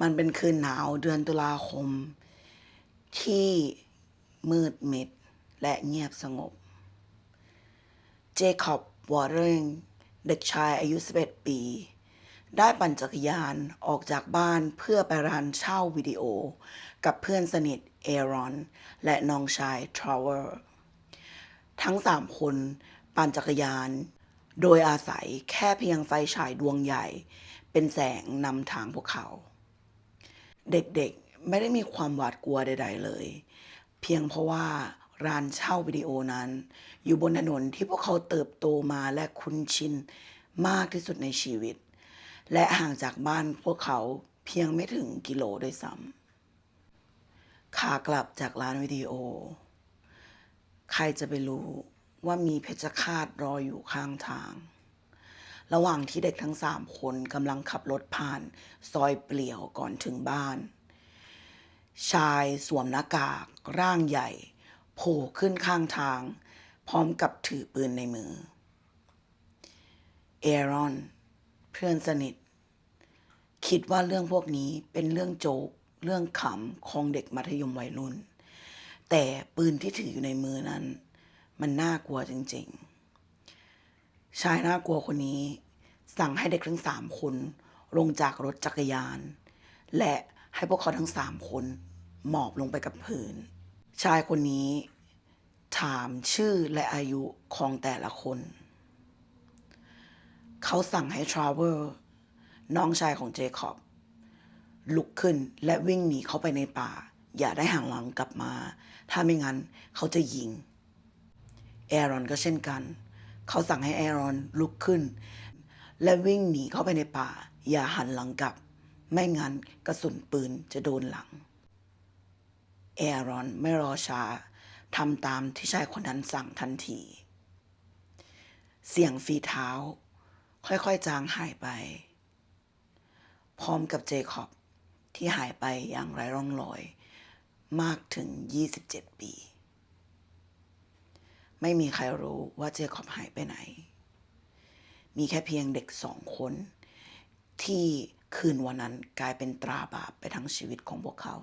มันเป็นคืนหนาวเดือนตุลาคม ที่มืดมิดและเงียบสงบ เจคอบวอร์เริงเด็กชายอายุ 11 ปี ได้ปั่นจักรยานออกจากบ้านเพื่อไปร้านเช่าวิดีโอ กับเพื่อนสนิทเอรอน และน้องชายทราวเวอร์ ทั้งสามคนปั่นจักรยาน โดยอาศัยแค่เพียงไฟฉายดวงใหญ่ เป็นแสงนำทางพวกเขา เด็กๆไม่ได้มีความหวาดกลัวใด ๆ เลย เพียงเพราะว่าร้านเช่าวิดีโอนั้น อยู่บนถนนที่พวกเขาเติบโตมาและคุ้นชินมากที่สุดในชีวิต และห่างจากบ้านพวกเขาเพียงไม่ถึงกิโลด้วยซ้ำขากลับจากร้านวิดีโอ ใครจะไปรู้ว่ามีเพชฌฆาตรออยู่ข้างทาง ระหว่างที่เด็กทั้งสามคนกำลังขับรถผ่าน ซอยเปลี่ยวก่อนถึงบ้าน ชายสวมหน้ากากร่างใหญ่ โผล่ขึ้นข้างทาง พร้อมกับถือปืนในมือ เอรอน เพื่อนสนิท คิดว่าเรื่องพวกนี้เป็นเรื่องโจกเรื่องขำของเด็กมัธยมวัยรุ่น แต่ปืนที่ถืออยู่ในมือนั้น มันน่ากลัวจริง ๆ ชายน่ากลัวคนนี้ สั่งให้เด็กทั้งสามคนลงจากรถจักรยาน และให้พวกเขาทั้งสามคนหมอบลงไปกับพื้น ชายคนนี้ ถามชื่อและอายุของแต่ละคน เขาสั่งให้ทราเวลน้องชายของเจคอบ ลุกขึ้นและวิ่งหนีเข้าไปในป่า อย่าได้ห่างหลังกลับมา ถ้าไม่งั้นเขาจะยิง แอรอนก็เช่นกันเขาสั่งให้แอรอนลุกขึ้น และวิ่งหนีเข้าไปในป่า อย่าหันหลังกลับ ไม่งั้นกระสุนปืนจะโดนหลัง แอรอนไม่รอช้าทำตามที่ชายคนนั้นสั่งทันที เสียงฝีเท้า ค่อยๆจางหายไป พร้อมกับเจคอบที่หายไปอย่างไร้ร่องรอย มากถึง 27 ปี ไม่มีใครรู้ว่าเจคอบหายไปไหน มีแค่เพียงเด็กสองคน ที่คืนวันนั้นกลายเป็นตราบาปไปทั้งชีวิตของพวกเขา